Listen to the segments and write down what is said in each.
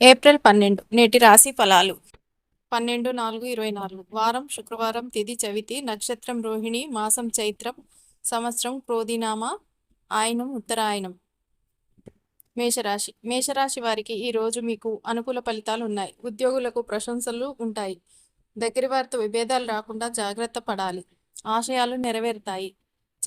April పన్నెండు నేటి రాశి ఫలాలు. పన్నెండు నాలుగు ఇరవై నాలుగు. వారం శుక్రవారం తిది చవితి నక్షత్రం రోహిణి మాసం చైత్రం సంవత్సరం క్రోధినామ ఆయనం ఉత్తరాయణం మేషరాశి. మేషరాశి వారికి ఈ రోజు మీకు అనుకూల ఫలితాలు ఉన్నాయి. ఉద్యోగులకు ప్రశంసలు ఉంటాయి. దగ్గర వారితో విభేదాలు రాకుండా జాగ్రత్త పడాలి. ఆశయాలు నెరవేరుతాయి.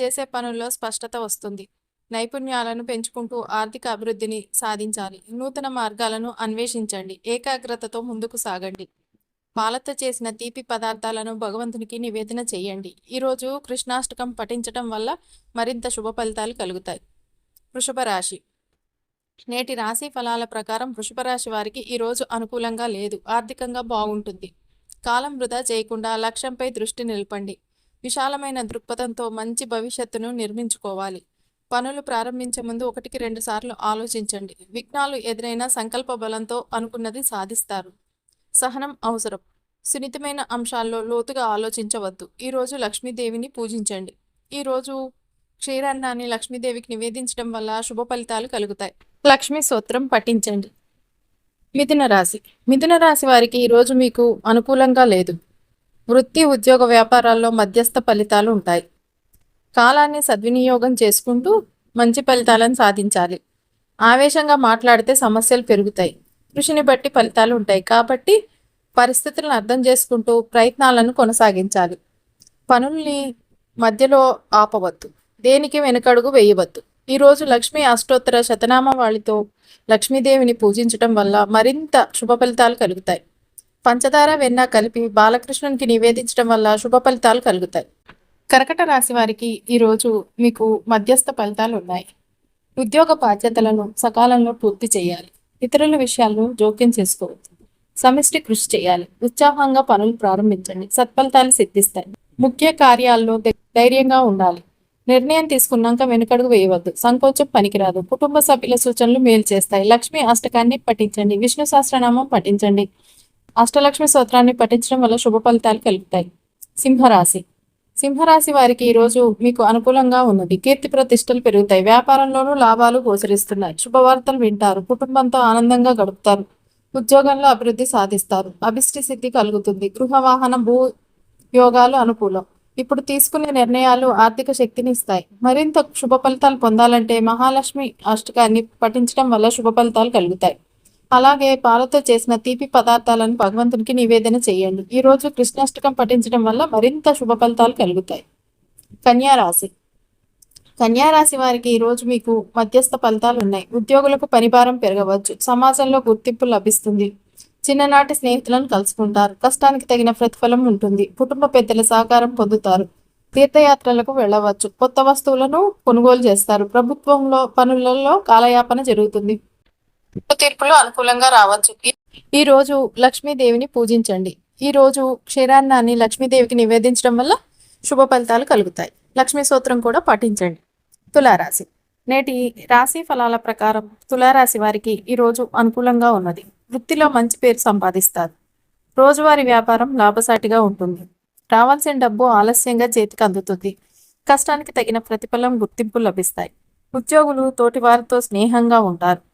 చేసే పనుల్లో స్పష్టత వస్తుంది. నైపుణ్యాలను పెంచుకుంటూ ఆర్థిక అభివృద్ధిని సాధించాలి. నూతన మార్గాలను అన్వేషించండి. ఏకాగ్రతతో ముందుకు సాగండి. పాలతో చేసిన తీపి పదార్థాలను భగవంతునికి నివేదన చేయండి. ఈరోజు కృష్ణాష్టకం పఠించటం వల్ల మరింత శుభ ఫలితాలు కలుగుతాయి. వృషభ రాశి. నేటి రాశి ఫలాల ప్రకారం వృషభ రాశి వారికి ఈరోజు అనుకూలంగా లేదు. ఆర్థికంగా బాగుంటుంది. కాలం వృధా చేయకుండా లక్ష్యంపై దృష్టి నిలపండి. విశాలమైన దృక్పథంతో మంచి భవిష్యత్తును నిర్మించుకోవాలి. పనులు ప్రారంభించే ముందు ఒకటికి రెండు సార్లు ఆలోచించండి. విఘ్నాలు ఎదురైన సంకల్ప బలంతో అనుకున్నది సాధిస్తారు. సహనం అవసరం. సున్నితమైన అంశాల్లో లోతుగా ఆలోచించవద్దు. ఈరోజు లక్ష్మీదేవిని పూజించండి. ఈరోజు క్షీరాన్నాన్ని లక్ష్మీదేవికి నివేదించడం వల్ల శుభ ఫలితాలు కలుగుతాయి. లక్ష్మీ సూత్రం పఠించండి. మిథున రాశి. మిథున రాశి వారికి ఈరోజు మీకు అనుకూలంగా లేదు. వృత్తి ఉద్యోగ వ్యాపారాల్లో మధ్యస్థ ఫలితాలు ఉంటాయి. కాలాన్ని సద్వినియోగం చేసుకుంటూ మంచి ఫలితాలను సాధించాలి. ఆవేశంగా మాట్లాడితే సమస్యలు పెరుగుతాయి. కృషిని బట్టి ఫలితాలు ఉంటాయి. కాబట్టి పరిస్థితులను అర్థం చేసుకుంటూ ప్రయత్నాలను కొనసాగించాలి. పనుల్ని మధ్యలో ఆపవద్దు. దేనికి వెనుకడుగు వేయవద్దు. ఈరోజు లక్ష్మీ అష్టోత్తర శతనామావళితో లక్ష్మీదేవిని పూజించటం వల్ల మరింత శుభ ఫలితాలు కలుగుతాయి. పంచదార వెన్న కలిపి బాలకృష్ణునికి నివేదించడం వల్ల శుభ ఫలితాలు కలుగుతాయి. కర్కట రాశి వారికి ఈరోజు మీకు మధ్యస్థ ఫలితాలు ఉన్నాయి. ఉద్యోగ బాధ్యతలను సకాలంలో పూర్తి చేయాలి. ఇతరుల విషయాలను జోక్యం చేసుకోవద్దు. సమిష్టి కృషి చేయాలి. ఉత్సాహంగా పనులు ప్రారంభించండి. సత్ఫలితాలు సిద్ధిస్తాయి. ముఖ్య కార్యాల్లో ధైర్యంగా ఉండాలి. నిర్ణయం తీసుకున్నాక వెనుకడుగు వేయవద్దు. సంకోచం పనికిరాదు. కుటుంబ సభ్యుల సూచనలు మేలు చేస్తాయి. లక్ష్మి అష్టకాన్ని పఠించండి. విష్ణు సహస్రనామం పఠించండి. అష్టలక్ష్మి స్తోత్రాన్ని పఠించడం వల్ల శుభ ఫలితాలు కలుగుతాయి. సింహరాశి సింహరాశి వారికి ఈరోజు మీకు అనుకూలంగా ఉన్నది. కీర్తి ప్రతిష్టలు పెరుగుతాయి. వ్యాపారంలోనూ లాభాలు గోచరిస్తున్నాయి. శుభవార్తలు వింటారు. కుటుంబంతో ఆనందంగా గడుపుతారు. ఉద్యోగంలో అభివృద్ధి సాధిస్తారు. అభిష్టి సిద్ధి కలుగుతుంది. గృహ వాహన భూ యోగాలు అనుకూలం. ఇప్పుడు తీసుకునే నిర్ణయాలు ఆర్థిక శక్తిని ఇస్తాయి. మరింత శుభ ఫలితాలు పొందాలంటే మహాలక్ష్మి అష్టకాన్ని పఠించడం వల్ల శుభ ఫలితాలు కలుగుతాయి. అలాగే పాలతో చేసిన తీపి పదార్థాలను భగవంతునికి నివేదన చేయండి. ఈ రోజు కృష్ణాష్టకం పఠించడం వల్ల మరింత శుభ ఫలితాలు కలుగుతాయి. కన్యా రాశి. కన్యా రాశి వారికి ఈరోజు మీకు మధ్యస్థ ఫలితాలు ఉన్నాయి. ఉద్యోగులకు పనిభారం పెరగవచ్చు. సమాజంలో గుర్తింపు లభిస్తుంది. చిన్ననాటి స్నేహితులను కలుసుకుంటారు. కష్టానికి తగిన ప్రతిఫలం ఉంటుంది. కుటుంబ పెద్దల సహకారం పొందుతారు. తీర్థయాత్రలకు వెళ్ళవచ్చు. కొత్త వస్తువులను కొనుగోలు చేస్తారు. ప్రభుత్వంలో పనులలో కాలయాపన జరుగుతుంది. తీర్పులు అనుకూలంగా రావచ్చు. ఈ- రోజు లక్ష్మీదేవిని పూజించండి. ఈ రోజు క్షీరాన్నాన్ని లక్ష్మీదేవికి నివేదించడం వల్ల శుభ ఫలితాలు కలుగుతాయి. లక్ష్మీ సూత్రం కూడా పాటించండి. తులారాశి. నేటి రాశి ఫలాల ప్రకారం తులారాశి వారికి ఈ రోజు అనుకూలంగా ఉన్నది. వృత్తిలో మంచి పేరు సంపాదిస్తారు. రోజువారీ వ్యాపారం లాభసాటిగా ఉంటుంది. రావాల్సిన డబ్బు ఆలస్యంగా చేతికి అందుతుంది. కష్టానికి తగిన ప్రతిఫలం గుర్తింపు లభిస్తాయి. ఉద్యోగులు తోటి వారితో స్నేహంగా ఉంటారు.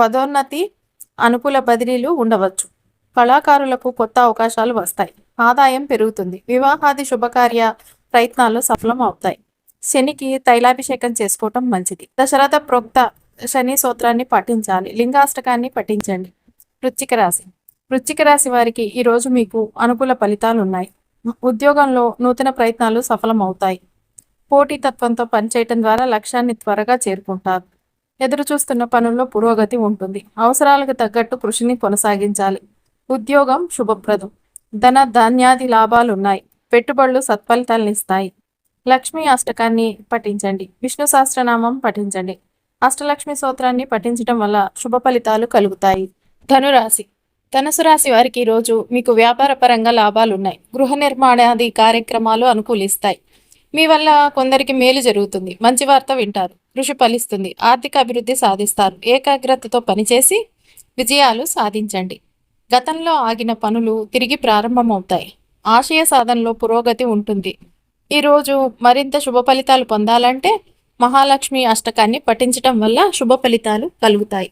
పదోన్నతి అనుకూల బదిలీలు ఉండవచ్చు. కళాకారులకు కొత్త అవకాశాలు వస్తాయి. ఆదాయం పెరుగుతుంది. వివాహాది శుభకార్య ప్రయత్నాలు సఫలం అవుతాయి శనికి తైలాభిషేకం చేసుకోవటం మంచిది. దశరథ ప్రోక్త శని సూత్రాన్ని పఠించాలి. లింగాష్టకాన్ని పఠించండి. వృశ్చిక రాశి. వృశ్చిక రాశి వారికి ఈరోజు మీకు అనుకూల ఫలితాలు ఉన్నాయి. ఉద్యోగంలో నూతన ప్రయత్నాలు సఫలం అవుతాయి పోటీతత్వంతో పనిచేయటం ద్వారా లక్ష్యాన్ని త్వరగా చేరుకుంటారు. ఎదురు చూస్తున్న పనుల్లో పురోగతి ఉంటుంది. అవసరాలకు తగ్గట్టు కృషిని కొనసాగించాలి. ఉద్యోగం శుభప్రదం. ధన ధాన్యాది లాభాలు ఉన్నాయి పెట్టుబడులు సత్ఫలితాలనిస్తాయి లక్ష్మీ అష్టకాన్ని పఠించండి. విష్ణు సహస్రనామం పఠించండి. అష్టలక్ష్మి సూత్రాన్ని పఠించడం వల్ల శుభ ఫలితాలు కలుగుతాయి. ధనురాశి. ధనుసు రాశి వారికి ఈరోజు మీకు వ్యాపార పరంగా లాభాలున్నాయి. గృహ నిర్మాణాది కార్యక్రమాలు అనుకూలిస్తాయి. మీ వల్ల కొందరికి మేలు జరుగుతుంది. మంచి వార్త వింటారు. కృషి ఫలిస్తుంది. ఆర్థిక అభివృద్ధి సాధిస్తారు. ఏకాగ్రతతో పనిచేసి విజయాలు సాధించండి. గతంలో ఆగిన పనులు తిరిగి ప్రారంభమవుతాయి. ఆశయ సాధనలో పురోగతి ఉంటుంది. ఈరోజు మరింత శుభ ఫలితాలు పొందాలంటే మహాలక్ష్మి అష్టకాన్ని పఠించటం వల్ల శుభ ఫలితాలు కలుగుతాయి.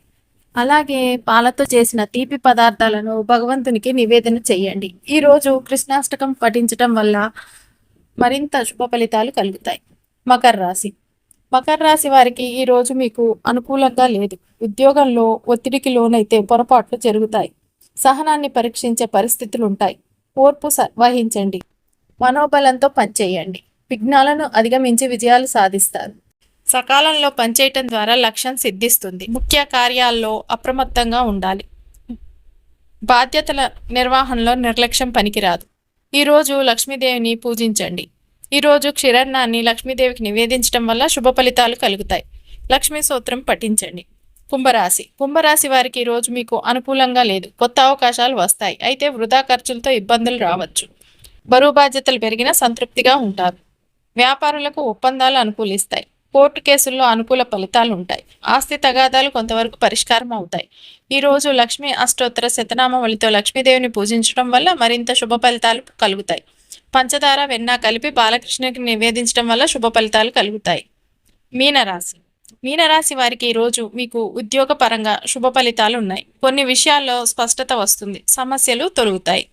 అలాగే పాలతో చేసిన తీపి పదార్థాలను భగవంతునికి నివేదన చేయండి. ఈరోజు కృష్ణాష్టకం పఠించటం వల్ల మరింత శుభ ఫలితాలు కలుగుతాయి. మకర రాశి. మకర రాశి వారికి ఈ రోజు మీకు అనుకూలంగా లేదు. ఉద్యోగంలో ఒత్తిడికి లోనైతే పొరపాట్లు జరుగుతాయి. సహనాన్ని పరీక్షించే పరిస్థితులు ఉంటాయి. ఓర్పు స- వహించండి. మనోబలంతో పనిచేయండి. విఘ్నాలను అధిగమించి విజయాలు సాధిస్తారు. సకాలంలో పనిచేయటం ద్వారా లక్ష్యం సిద్ధిస్తుంది. ముఖ్య కార్యాల్లో అప్రమత్తంగా ఉండాలి. బాధ్యతల నిర్వహణలో నిర్లక్ష్యం పనికిరాదు. ఈరోజు లక్ష్మీదేవిని పూజించండి. ఈరోజు క్షీరన్నాన్ని లక్ష్మీదేవికి నివేదించడం వల్ల శుభ ఫలితాలు కలుగుతాయి. లక్ష్మీ సూత్రం పఠించండి. కుంభరాశి. కుంభరాశి వారికి ఈరోజు మీకు అనుకూలంగా లేదు. కొత్త అవకాశాలు వస్తాయి. అయితే వృధా ఖర్చులతో ఇబ్బందులు రావచ్చు. బరువు బాధ్యతలు పెరిగినా సంతృప్తిగా ఉంటారు. వ్యాపారులకు ఒప్పందాలు అనుకూలిస్తాయి. కోర్టు కేసుల్లో అనుకూల ఫలితాలు ఉంటాయి ఆస్తి తగాదాలు కొంతవరకు పరిష్కారం అవుతాయి. ఈ రోజు లక్ష్మీ అష్టోత్తర శతనామవళితో లక్ష్మీదేవిని పూజించడం వల్ల మరింత శుభ ఫలితాలు కలుగుతాయి. పంచదార వెన్న కలిపి బాలకృష్ణకి నివేదించడం వల్ల శుభ ఫలితాలు కలుగుతాయి. మీనరాశి. మీనరాశి వారికి ఈరోజు మీకు ఉద్యోగపరంగా శుభ ఫలితాలు ఉన్నాయి కొన్ని విషయాల్లో స్పష్టత వస్తుంది. సమస్యలు తొలుగుతాయి.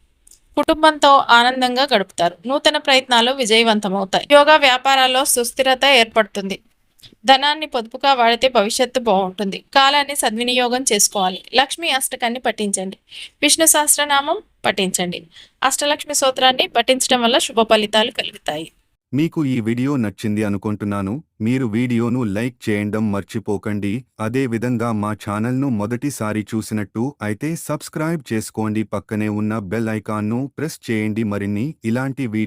కుటుంబంతో ఆనందంగా గడుపుతారు. నూతన ప్రయత్నాలు విజయవంతమవుతాయి. యోగా వ్యాపారాల్లో సుస్థిరత ఏర్పడుతుంది. ధనాన్ని పొదుపుగా వాడితే భవిష్యత్తు బాగుంటుంది. కాలాన్ని సద్వినియోగం చేసుకోవాలి. లక్ష్మీ అష్టకాన్ని పఠించండి. విష్ణు సహస్రనామం పఠించండి. అష్టలక్ష్మి సూత్రాన్ని పఠించడం వల్ల శుభ ఫలితాలు కలుగుతాయి. మీకు ఈ వీడియో నచ్చింది అనుకుంటున్నాను. మీరు వీడియోను లైక్ చేయడం మర్చిపోకండి. అదే విధంగా మా ఛానల్ను మొదటిసారి చూసినట్టు అయితే సబ్స్క్రైబ్ చేసుకోండి. పక్కనే ఉన్న బెల్ ఐకాన్ను ప్రెస్ చేయండి. మరిన్ని ఇలాంటి వీడియో